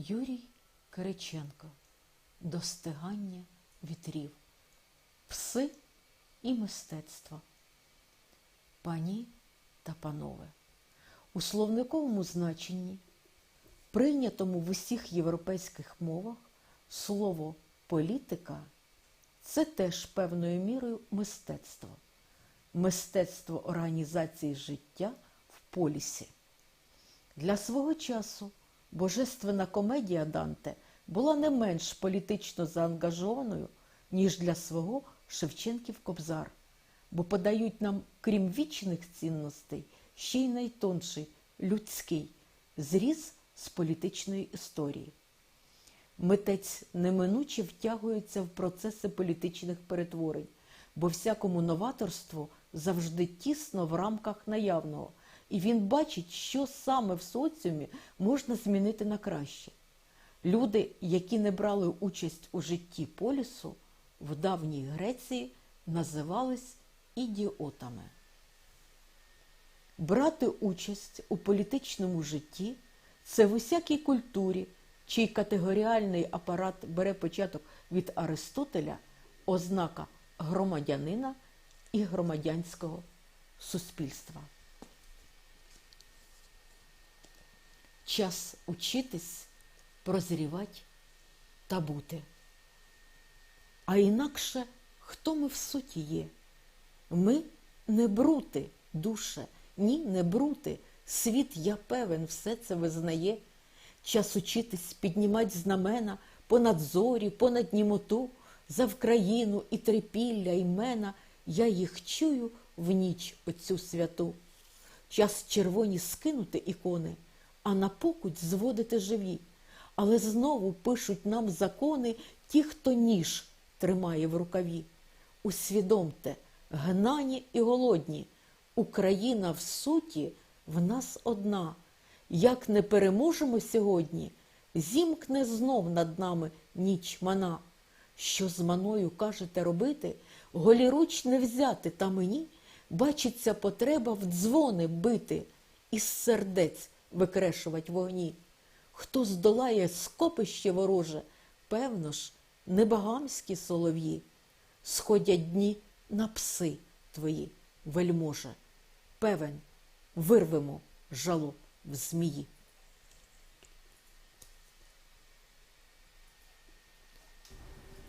Юрій Кириченко Достигання вітрів. Пси і мистецтво. Пані та панове. У словниковому значенні, прийнятому в усіх європейських мовах, слово політика це теж певною мірою мистецтво. Мистецтво організації життя в полісі. Для свого часу божественна комедія Данте була не менш політично заангажованою, ніж для свого Шевченків Кобзар, бо подають нам, крім вічних цінностей, ще й найтонший людський зріз з політичної історії. Митець неминуче втягується в процеси політичних перетворень, бо всякому новаторству завжди тісно в рамках наявного, і він бачить, що саме в соціумі можна змінити на краще. Люди, які не брали участь у житті полісу, в давній Греції називались ідіотами. Брати участь у політичному житті це в усякій культурі, чий категоріальний апарат бере початок від Аристотеля, ознака громадянина і громадянського суспільства. Час учитись, прозрівати та бути. А інакше хто ми в суті є? Ми не брути, душе, ні, не брути. Світ, я певен, все це визнає. Час учитись, піднімать знамена понад зорі, понад німоту, за Вкраїну і трипілля імена, я їх чую в ніч оцю святу. Час червоні скинути ікони, а на покуть зводити живі. Але знову пишуть нам закони ті, хто ніж тримає в рукаві. Усвідомте, гнані і голодні, Україна в суті в нас одна. Як не переможемо сьогодні, зімкне знов над нами ніч мана. Що з маною кажете робити, голіруч не взяти, та мені бачиться потреба в дзвони бити, із сердець викрешувати вогні. Хто здолає скопище вороже, певно ж, небагамські солов'ї, сходять дні на пси твої, вельможе. Певен, вирвемо жало в змії.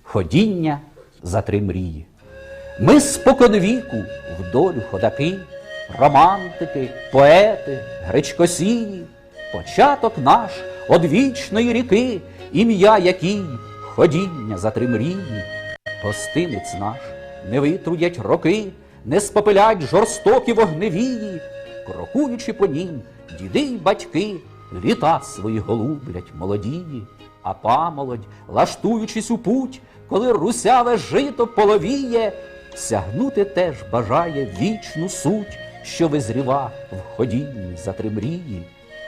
Ходіння за три мрії. Ми споконвіку в долю ходаки, романтики, поети, гречкосії, початок наш одвічної ріки, ім'я якій ходіння за три. Гостинець наш не витрудять роки, не спопилять жорстокі вогневії, крокуючи по нім, діди й батьки, літа свої голублять молодії, а памолодь, лаштуючись у путь, коли русяве жито половіє, сягнути теж бажає вічну суть, що визріва в ходінні за три мрії.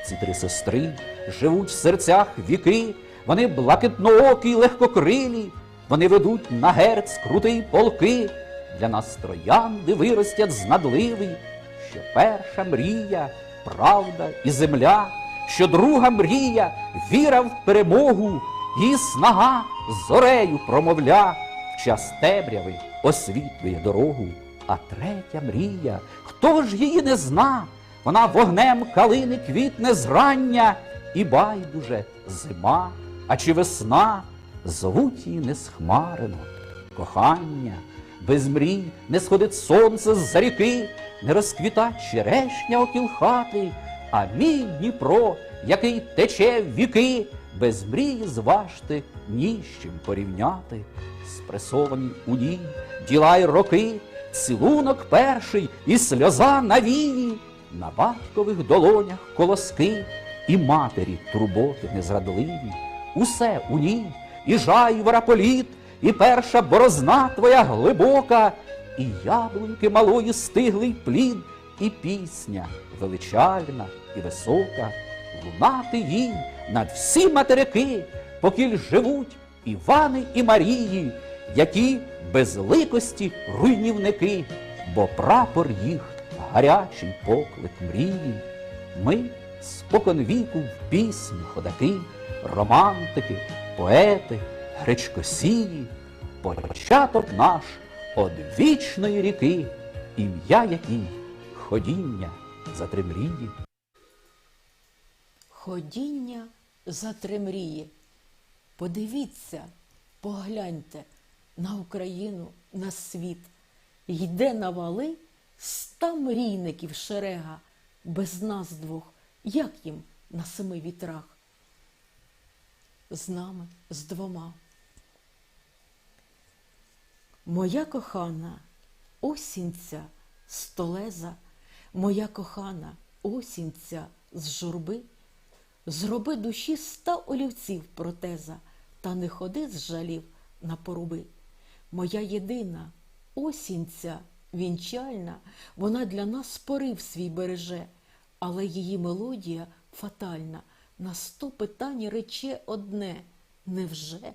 Ці три сестри живуть в серцях віки, вони блакитноокі й легкокрилі, вони ведуть на герць крутий полки, для нас троянди виростять знадливий, що перша мрія, правда і земля, що друга мрія, віра в перемогу, і снага зорею промовля, в час темряви освітлює дорогу. А третя мрія, хто ж її не зна? Вона вогнем калини квітне зрання, і байдуже зима, а чи весна, зовуть її несхмарено, кохання, без мрій не сходить сонце з-за ріки, не розквіта черешня окіл хати, а мій Дніпро, який тече віки, без мрії зважти ні з чим порівняти, спресовані у ній діла й роки, цілунок перший і сльоза навії, на батькових долонях колоски, і матері турботи незрадливі, усе у ній, і жайвора політ, і перша борозна твоя глибока, і яблуньки малої стиглий плід, і пісня величальна і висока, лунати їй над всі материки, покіль живуть Івани і Марії, які безликості руйнівники, бо прапор їх гарячий поклик мрії. Ми спокон віку в пісні ходаки, романтики, поети, гречкосії, початок наш од вічної ріки, ім'я якій ходіння за три мрії. Ходіння за три мрії. Подивіться, погляньте на Україну, на світ. Йде на вали ста мрійників шерега, без нас двох, як їм на семи вітрах. З нами, з двома. Моя кохана, осінця столеза, моя кохана, осінця з журби, зроби душі ста олівців протеза, та не ходи з жалів на поруби. Моя єдина осінця вінчальна, вона для нас порив свій береже, але її мелодія фатальна, на сто питань рече одне невже?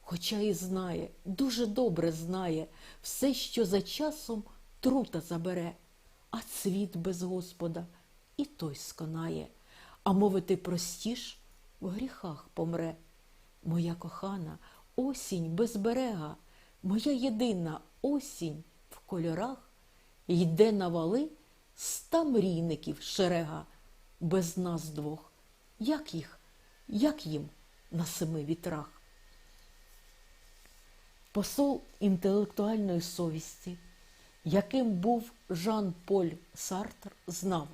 Хоча і знає, дуже добре знає все, що за часом трута забере, а цвіт без Господа і той сконає, а мовити простіш в гріхах помре. Моя кохана, осінь без берега, моя єдина осінь в кольорах, йде на вали ста мрійників шерега, без нас двох. Як їх, як їм на семи вітрах? посол інтелектуальної совісті, яким був Жан-Поль Сартр, знав,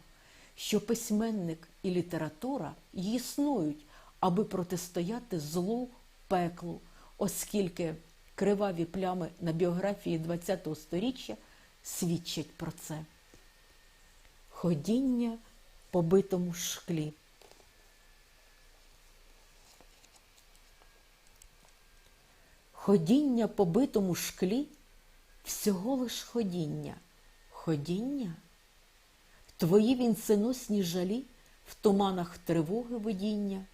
що письменник і література існують, аби протистояти злу пеклу, оскільки криваві плями на біографії ХХ століття свідчать про це. Ходіння по битому шклі. Ходіння по битому шклі всього лиш ходіння. Ходіння? Твої вінценосні жалі в туманах тривоги видіння.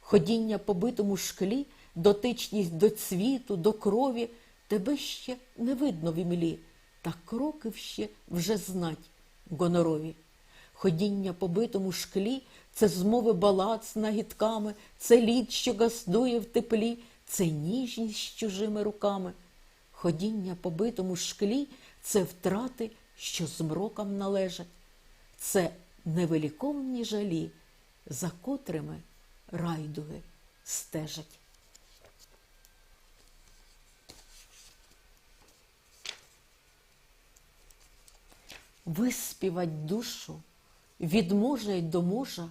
Ходіння по битому шклі, дотичність до цвіту, до крові, тебе ще не видно в імлі, та кроків ще вже знать гонорові. Ходіння по битому шклі це змови балад з нагідками, це лід, що газдує в теплі, це ніжність з чужими руками. Ходіння по битому шклі це втрати, що змрокам належать, це невеликовні жалі, за котрими райдуги стежать. Виспівать душу від можа й до можа,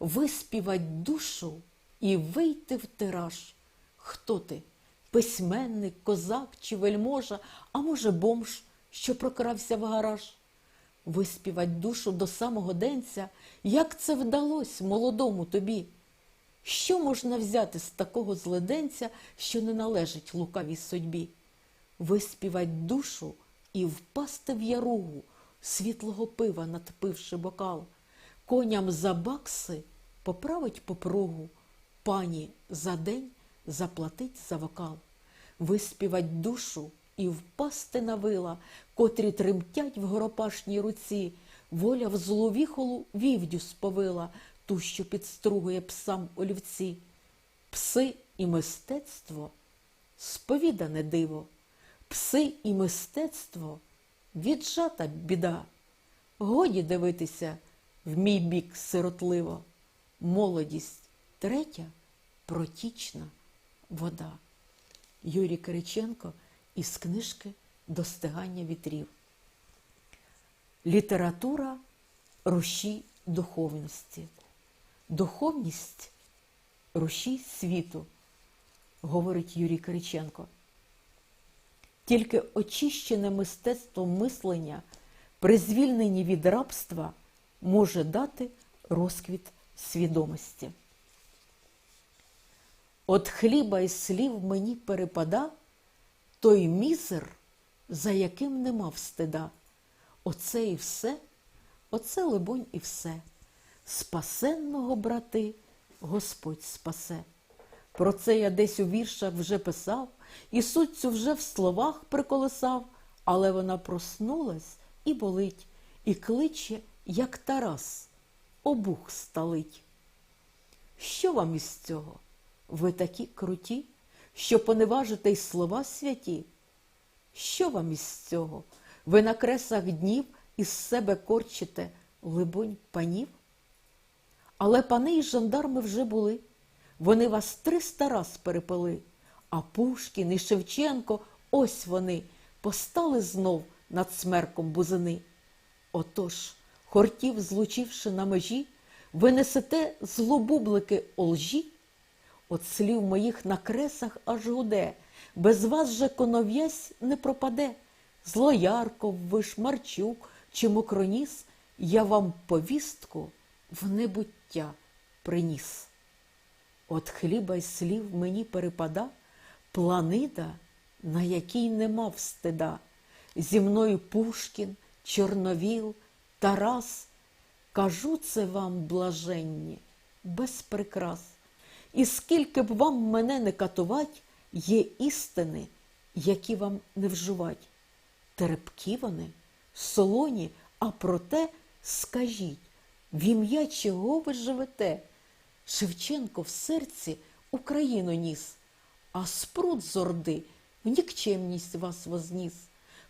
виспівать душу і вийти в тираж. Хто ти? Письменник, козак чи вельможа, а може, бомж, що прокрався в гараж? Виспівать душу до самого денця, як це вдалось молодому тобі? Що можна взяти з такого зледенця, що не належить лукавій судьбі? Виспівать душу і впасти в яругу, світлого пива надпивши бокал, коням за бакси поправить попругу, пані за день заплатить за вокал, виспівать душу і впасти на вила, котрі тремтять в горопашній руці, воля в зловіхолу вівдю сповила, ту, що підстругує псам олівці. Пси і мистецтво сповідане диво, пси і мистецтво віджата біда. Годі дивитися в мій бік сиротливо, молодість третя протічна вода. Юрій Кириченко із книжки Достигання вітрів. Література рушій духовності. Духовність рушій світу, говорить Юрій Кириченко. Тільки очищене мистецтво мислення при звільненні від рабства може дати розквіт свідомості. От хліба і слів мені перепада той мізер, за яким не мав стида. Оце і все, оце, либонь, і все. Спасенного, брати, Господь спасе. Про це я десь у віршах вже писав, і суть цю вже в словах приколесав, але вона проснулась і болить, і кличе, як Тарас, обух сталить. Що вам із цього? Ви такі круті, що поневажите й слова святі? Що вам із цього? Ви на кресах днів із себе корчите, либонь, панів? Але пани і жандарми вже були. Вони вас триста раз перепили. А Пушкін і Шевченко, ось вони, постали знов над смерком бузини. Отож, хортів, злучивши на межі, ви несете злобублики олжі. От слів моїх на кресах аж гуде, без вас же конов'язь не пропаде. Злоярков, ви Шмарчук чи Мокроніс, я вам повістку в небуття приніс. От хліба й слів мені перепада, планида, на якій не мав стида. Зі мною Пушкін, Чорновіл, Тарас. Кажу це вам, блаженні, без прикрас. І скільки б вам мене не катувать, є істини, які вам не вживать. Терпкі вони, солоні, а проте скажіть, в ім'я чого ви живете? Шевченко в серці Україну ніс, а спрут з орди в нікчемність вас возніс.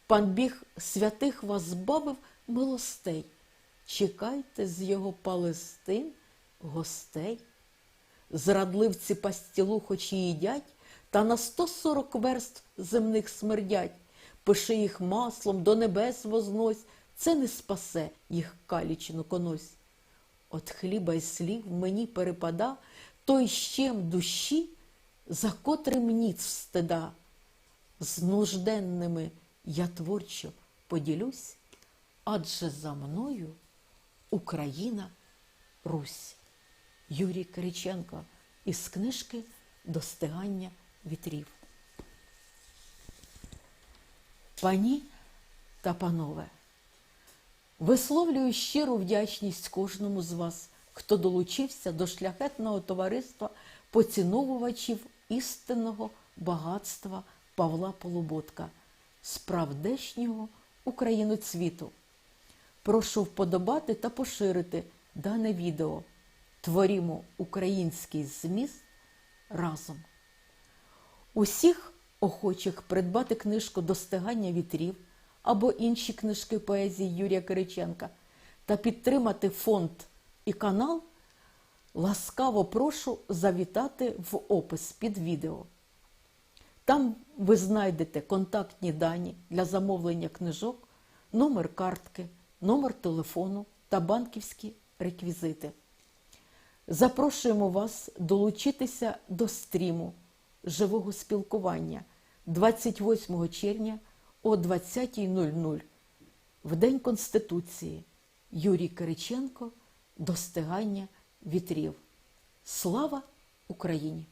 Пан біг святих вас збавив милостей. Чекайте з його палестин гостей. Зрадливці пастілу хоч і їдять, та на сто сорок верст земних смердять. Пиши їх маслом до небес вознось, це не спасе їх калічну конось. От хліба й слів мені перепада той щем душі, за котрим ніц стида. З нужденними я творчо поділюсь, адже за мною Україна, Русь. Юрій Кириченко із книжки Достигання вітрів. Пані та панове, висловлюю щиру вдячність кожному з вас, хто долучився до шляхетного товариства поціновувачів істинного багатства Павла Полуботка, справдешнього україноцвіту. Прошу вподобати та поширити дане відео. Творімо український зміст разом. Усіх охочих придбати книжку Достигання вітрів або інші книжки поезії Юрія Кириченка та підтримати фонд і канал, ласкаво прошу завітати в опис під відео. Там ви знайдете контактні дані для замовлення книжок, номер картки, номер телефону та банківські реквізити. Запрошуємо вас долучитися до стріму живого спілкування 28 червня о 20.00 в День Конституції Юрій Кириченко Достигання вітрів. Слава Україні!